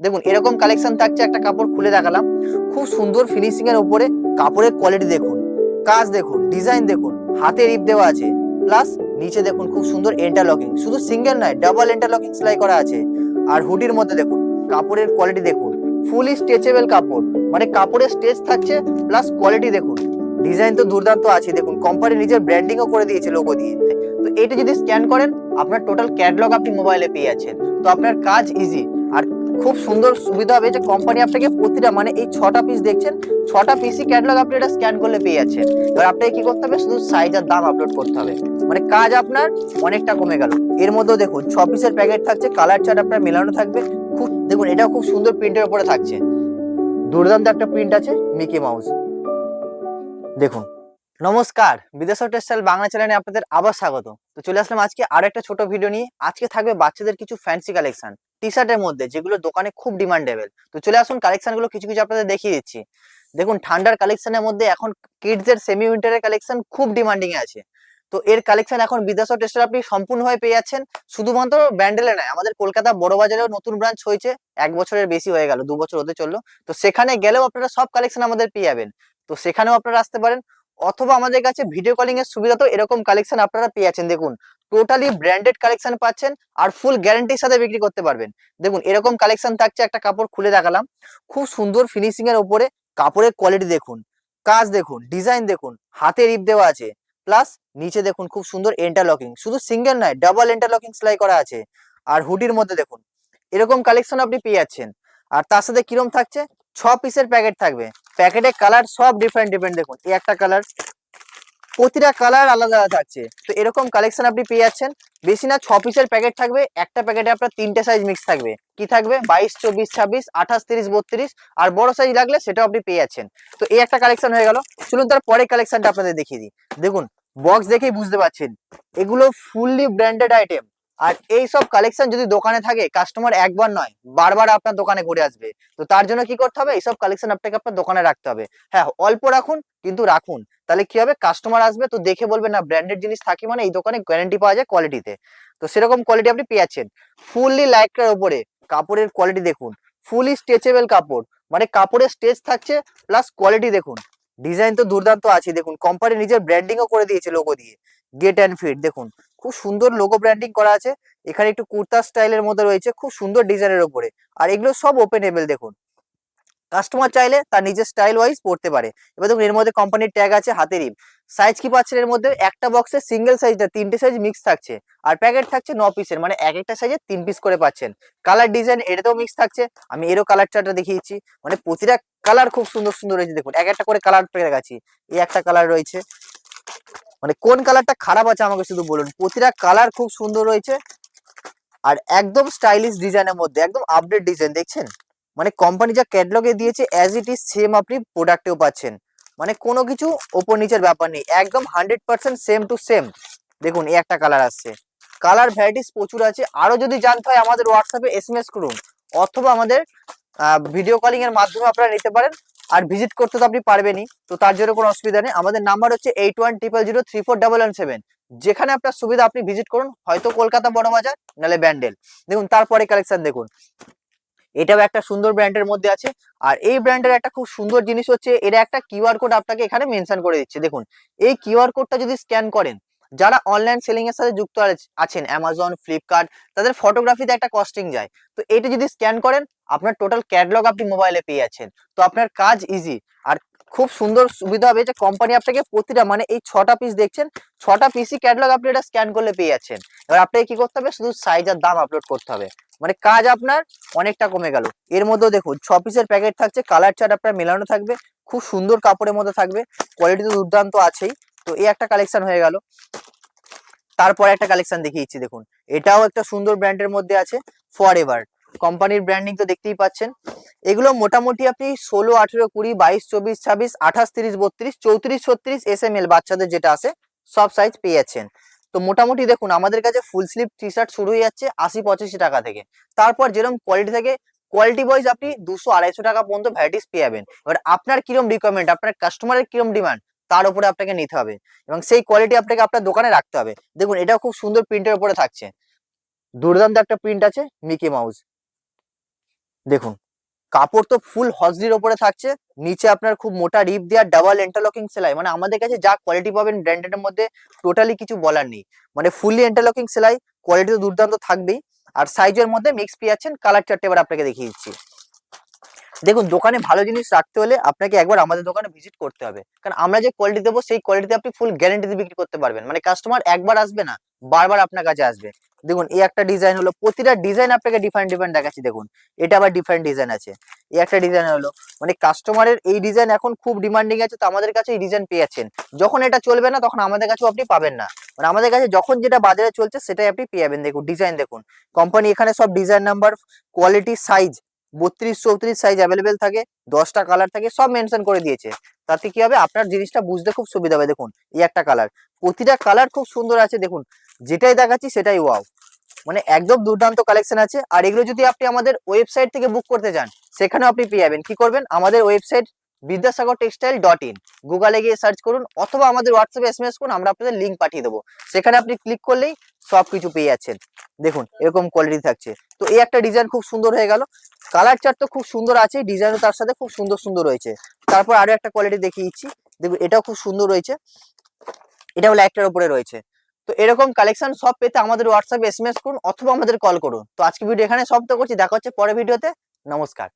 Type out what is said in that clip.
দেখুন, এরকম কালেকশন থাকছে, একটা কাপড় খুলে দেখালাম। খুব সুন্দর ফিনিশিং এর উপরে কাপড়ের কোয়ালিটি দেখুন, কাজ দেখুন ডিজাইন দেখুন, হাতে রিপ দেওয়া আছে। প্লাস নিচে দেখুন, খুব সুন্দর ইন্টারলকিং শুধু সিঙ্গেল নয় ডাবল ইন্টারলকিং সেলাই করা আছে। আর হুডির মধ্যে দেখুন, কাপড়ের কোয়ালিটি দেখুন ফুলি স্ট্রেচেবল কাপড় মানে কাপড়ের স্টেচ থাকছে প্লাস কোয়ালিটি দেখুন। ডিজাইন তো দুর্দান্ত আছে, দেখুন কোম্পানি নিজের ব্র্যান্ডিংও করে দিয়েছে লোগো দিয়ে। তো এটা যদি স্ক্যান করেন, আপনার টোটাল ক্যাটলগ আপনি মোবাইলে পেয়ে যাচ্ছেন। তো আপনার কাজ ইজি খুব সুন্দর সুবিধা হবে যে কোম্পানি আপনাকে প্রতিটা মানে এই ছটা পিস দেখছেন, ছটা পিসই ক্যাটলগ আপনি এটা স্ক্যান করলে পেয়ে যাচ্ছেন। এবার আপনাকে কি করতে হবে? শুধু সাইজ আর দাম আপলোড করতে হবে। মানে কাজ আপনার অনেকটা কমে গেল। এর মধ্যেও দেখুন, ছ পিসের প্যাকেট থাকছে কালার চার্ট আপনার মেলানো থাকবে। খুব, দেখুন, এটাও খুব সুন্দর প্রিন্টের উপরে থাকছে। দুর্দান্ত একটা প্রিন্ট আছে মিকি মাউস দেখুন নমস্কার, বিদেশ টেক্সটাইল বাংলা চ্যানেলে আপনাদের আবার স্বাগত তো চলে আসলাম আজকে আরও একটা ছোট ভিডিও নিয়ে। আজকে থাকবে বাচ্চাদের কিছু ফ্যান্সি কালেকশন টি শার্টের মধ্যে, যেগুলো দোকানে খুব ডিমান্ডেবল তো চলে আসুন কালেকশনগুলো কিছু কিছু আপনাদের দেখিয়ে দিচ্ছি। দেখুন, ঠান্ডার কালেকশনের মধ্যে এখন কিডস এর সেমি উইন্টারের কালেকশন খুব ডিমান্ডিং আছে। তো এর কালেকশন এখন বিদেশ টেস্টার আপনি সম্পূর্ণভাবে পেয়ে যাচ্ছেন। শুধুমাত্র ব্যান্ডেলে নয়, আমাদের কলকাতা বড় বাজারেও নতুন ব্রাঞ্চ হয়েছে। এক বছরের বেশি হয়ে গেল, দু বছর হতে চলল। তো সেখানে গেলেও আপনারা সব কালেকশন আমাদের পেয়ে যাবেন। তো সেখানেও আপনারা আসতে পারেন। অথবা আমাদের কাছে ভিডিও কলিং এর সুবিধা তো এরকম কালেকশন আপনারা পেয়ে যাচ্ছেন দেখুন টোটালি ব্র্যান্ডেড কালেকশন পাচ্ছেন আর ফুল গ্যারান্টির সাথে বিক্রি করতে পারবেন। দেখুন, এরকম কালেকশন থাকছে, একটা কাপড় খুলে দেখালাম। খুব সুন্দর ফিনিশিং এর উপরে কাপড়ের কোয়ালিটি দেখুন। কাজ দেখুন ডিজাইন দেখুন, হাতে রিপ দেওয়া আছে। প্লাস নিচে দেখুন, খুব সুন্দর ইন্টারলকিং শুধু সিঙ্গেল নয় ডাবল ইন্টারলকিং সেলাই করা আছে। আর হুডির মধ্যে দেখুন, এরকম কালেকশন আপনি পেয়ে যাচ্ছেন। আর তার সাথে কিরম থাকছে? ছ পিসের প্যাকেট থাকবে। প্যাকেটের কালার সব ডিফারেন্ট ডিফারেন্ট দেখুন, এই একটা কালার প্রতিটা কালার আলাদা আলাদা থাকছে। তো এরকম কালেকশন আপনি পেয়ে যাচ্ছেন। বেশি না, ছ পিসের প্যাকেট থাকবে। একটা প্যাকেটে আপনার তিনটে সাইজ মিক্স থাকবে। কি থাকবে? বাইশ, চব্বিশ, ছাব্বিশ, আঠাশ, তিরিশ, বত্রিশ, আর বড় সাইজ লাগলে সেটাও আপনি পেয়ে যাচ্ছেন। তো এই একটা কালেকশন হয়ে গেল। চলুন তার পরের কালেকশনটা আপনাদের দেখিয়ে দিই। দেখুন বক্স দেখেই বুঝতে পারছেন। এগুলো ফুললি ব্র্যান্ডেড আইটেম আর এই সব কালেকশন যদি দোকানে থাকে কাস্টমার একবার নয়, বারবার আপনার দোকানে ঘুরে আসবে। তো তার জন্য কি করতে হবে? এইসব কালেকশন আপনাকে আপনার দোকানে রাখতে হবে। হ্যাঁ অল্প রাখুন, কিন্তু রাখুন। তাহলে কি হবে? কাস্টমার আসবে, তো দেখে বলবে না ব্র্যান্ডেড জিনিস থাকে মানে এই দোকানে গ্যারান্টি পাওয়া যায় কোয়ালিটিতে তো। সেরকম কোয়ালিটি আপনি পেয়ে যাচ্ছেন ফুললি লাইটের উপরে, কাপড়ের কোয়ালিটি দেখুন। ফুলি স্ট্রেচেবল কাপড় মানে কাপড়ের স্টেজ থাকছে প্লাস কোয়ালিটি দেখুন। ডিজাইন তো দুর্দান্ত আছে, দেখুন। কোম্পানি নিজের ব্র্যান্ডিংও করে দিয়েছে লোগো দিয়ে। গেট অ্যান্ড ফিট দেখুন, খুব সুন্দর লোগো ব্র্যান্ডিং করা আছে। এখানে একটু কুর্তা স্টাইলের মধ্যে রয়েছে, খুব সুন্দর ডিজাইনের উপরে। আর এগুলো সব ওপেনেবল দেখুন। কাস্টমার চাইলে তার নিজের স্টাইল ওয়াইজ পড়তে পারে। এবার দেখুন, এর মধ্যে কোম্পানির ট্যাগ আছে হাতে রিম সাইজ কি পাচ্ছেন? এর মধ্যে একটা বক্সে সিঙ্গেল সাইজটা তিনটে সাইজ মিক্স থাকছে। আর প্যাকেট থাকছে ন পিসের মানে এক একটা সাইজে তিন পিস করে পাচ্ছেন। কালার ডিজাইন এটাতেও মিক্স থাকছে। আমি এরও কালার চার্টটা দেখিয়েছি। মানে প্রতিটা কালার খুব সুন্দর সুন্দর রয়েছে, দেখুন। এক একটা করে কালার পেয়ে গেছি। এই একটা কালার রয়েছে। মানে কোন কালারটা খারাপ আছে আমাকে শুধু বলুন। প্রতিটা কালার খুব সুন্দর রয়েছে। আর একদম স্টাইলিশ ডিজাইনের মধ্যে, একদম আপডেট ডিজাইন দেখছেন? মানে কোম্পানি যা ক্যাটলগে দিয়েছে অ্যাজ ইট ইজ সেম আপনি প্রোডাক্টেও পাচ্ছেন। মানে কোনো কিছু ওপর নিচের ব্যাপার নেই, একদম hundred percent same to same দেখুন, এই একটা কালার আসছে। কালার ভ্যারাইটিস প্রচুর আছে। আরও যদি জানতে হয়, আমাদের হোয়াটসঅ্যাপে এস করুন। অথবা আমাদের ভিডিও কলিংয়ের মাধ্যমে আপনারা নিতে পারেন। আর ভিজিট করতে তো আপনি পারবেনই। তো তার জন্য কোনো অসুবিধা নেই। আমাদের নাম্বার হচ্ছে eight one triple zero three four double one seven যেখানে আপনার সুবিধা আপনি ভিজিট করুন, হয়তো কলকাতা বড় বাজার নাহলে ব্যান্ডেল। দেখুন, তারপরে কালেকশন দেখুন। এটাও একটা সুন্দর ব্র্যান্ডের মধ্যে আছে। আর এই ব্র্যান্ডের একটা খুব সুন্দর জিনিস হচ্ছে এটা একটা কিউআর কোড আপনাকে এখানে মেনশন করে দিচ্ছে। দেখুন, এই কিউআর কোডটা যদি স্ক্যান করেন যারা অনলাইন সেলিং এর সাথে যুক্ত আছেন অ্যামাজন ফ্লিপকার্ট তাদের ফটোগ্রাফিতে একটা কস্টিং যায়। তো এটা যদি স্ক্যান করেন, আপনার টোটাল ক্যাটলগ আপনি মোবাইলে পেয়ে যাচ্ছেন। তো আপনার কাজ ইজি আর খুব সুন্দর সুবিধা হবে যে কোম্পানি আপনাকে প্রতিটা মানে এই ছটা পিস দেখছেন, ছটা পিসই ক্যাটলগ আপনি এটা স্ক্যান করলে পেয়ে যাচ্ছেন। এবার আপনাকে কি করতে হবে? শুধু সাইজ আর দাম আপলোড করতে হবে। মানে কাজ আপনার অনেকটা কমে গেল। এর মধ্যেও দেখুন, ছ পিসের প্যাকেট থাকছে কালার চার্ট আপনার মেলানো থাকবে, খুব সুন্দর কাপড়ের মধ্যে থাকবে কোয়ালিটি তো দুর্দান্ত আছেই। তো এই একটা কালেকশন হয়ে গেল। তারপরে একটা কালেকশন দেখিয়েছি, দেখুন। এটাও একটা সুন্দর ব্র্যান্ডের মধ্যে আছে ফর এভার কোম্পানির ব্র্যান্ডিং তো দেখতেই পাচ্ছেন। এগুলো মোটামুটি আপনি ষোলো, আঠেরো, কুড়ি, বাইশ, চব্বিশ, ছাব্বিশ, আঠাশ, তিরিশ, বত্রিশ, চৌত্রিশ, ছত্রিশ এস এম এল বাচ্চাদের যেটা আছে, সব সাইজ পেয়ে যাচ্ছেন। তো মোটামুটি দেখুন, আমাদের কাছে ফুল স্লিভ টি শার্ট শুরু হয়ে যাচ্ছে আশি, পঁচাশি টাকা থেকে। তারপর যেরকম কোয়ালিটি থাকে কোয়ালিটি ওয়াইজ আপনি দুশো, আড়াইশো টাকা পর্যন্ত ভ্যারাইটিস পেয়ে যাবেন। এবার আপনার কিরম রিকোয়ারমেন্ট আপনার কাস্টমারের কিরম ডিমান্ড তার উপরে আপনাকে নিতে হবে। এবং সেই কোয়ালিটি আপনাকে আপনার দোকানে রাখতে হবে। দেখুন এটাও খুব সুন্দর প্রিন্টের উপরে থাকছে। দুর্দান্ত একটা প্রিন্ট আছে মিকি মাউস দেখুন, কাপড় তো ফুল হজরির ওপরে থাকছে। নিচে আপনার খুব মোটা রিপ দেওয়া ডাবল ইন্টারলকিং সেলাই। মানে আমাদের কাছে যা কোয়ালিটি পাবেন ব্র্যান্ডেডের মধ্যে টোটালি কিছু বলার নেই। মানে ফুললি ইন্টারলকিং সেলাই কোয়ালিটি তো দুর্দান্ত থাকবেই। আর সাইজের মধ্যে মিক্স পেয়ে যাচ্ছেন কালার চারটে এবার আপনাকে দেখিয়ে দিচ্ছি। দেখুন, দোকানে ভালো জিনিস রাখতে হলে আপনাকে একবার আমাদের দোকানে ভিজিট করতে হবে। কারণ আমরা যে কোয়ালিটি দেবো, সেই কোয়ালিটিতে আপনি ফুল গ্যারেন্টি দিয়ে বিক্রি করতে পারবেন। মানে কাস্টমার একবার আসবে না, বারবার আপনার কাছে আসবে। দেখুন, এই একটা ডিজাইন হলো, প্রতিটা ডিজাইন আপনাকে ডিফারেন্ট ডিফারেন্ট দেখাচ্ছি। দেখুন, এটা আবার ডিফারেন্ট ডিজাইন আছে। এই একটা ডিজাইন হলো মানে কাস্টমারের এই ডিজাইন এখন খুব ডিমান্ডিং আছে, তো আমাদের কাছে এই ডিজাইন পেয়ে যাচ্ছেন যখন এটা চলবে না, তখন আমাদের কাছেও আপনি পাবেন না। মানে আমাদের কাছে যখন যেটা বাজারে চলছে, সেটাই আপনি পেয়ে যাবেন। দেখুন ডিজাইন দেখুন। কোম্পানি এখানে সব ডিজাইন নাম্বার কোয়ালিটি সাইজ বত্রিশ, চৌত্রিশ সাইজ অ্যাভেলেবেল থাকে, দশটা কালার থাকে, সব মেনশন করে দিয়েছে। তাতে কি হবে? আপনার জিনিসটা বুঝতে খুব সুবিধা হবে। দেখুন, এই একটা কালার প্রতিটা কালার খুব সুন্দর আছে। দেখুন, যেটাই দেখাচ্ছি সেটাই ওয়াও মানে একদম দুর্দান্ত কালেকশন আছে। আর এগুলো যদি আপনি আমাদের ওয়েবসাইট থেকে বুক করতে চান, সেখানেও আপনি পেয়ে যাবেন। কি করবেন? আমাদের website Vidyasagar textile dot in. গুগলে গিয়ে সার্চ করুন অথবা আমাদের হোয়াটসঅ্যাপে এসএমএস করুন, আমরা আপনাদের লিঙ্ক পাঠিয়ে দেবো। সেখানে আপনি ক্লিক করলেই সব কিছু পেয়ে যাচ্ছেন। দেখুন, এরকম কোয়ালিটি থাকছে। তো এই একটা ডিজাইন খুব সুন্দর হয়ে গেল। কালার চার্ট তো খুব সুন্দর আছে ডিজাইনও তার সাথে খুব সুন্দর সুন্দর রয়েছে। তারপর আরও একটা কোয়ালিটি দেখিয়ে দিচ্ছি। দেখুন, এটাও খুব সুন্দর রয়েছে। এটা হলো একটার উপরে রয়েছে। তো এরকম কালেকশন সব পেতে আমাদের হোয়াটসঅ্যাপে এস এম এস করুন অথবা আমাদের কল করুন। তো আজকে ভিডিও এখানে সব তো করছি। দেখা হচ্ছে পরের ভিডিওতে নমস্কার।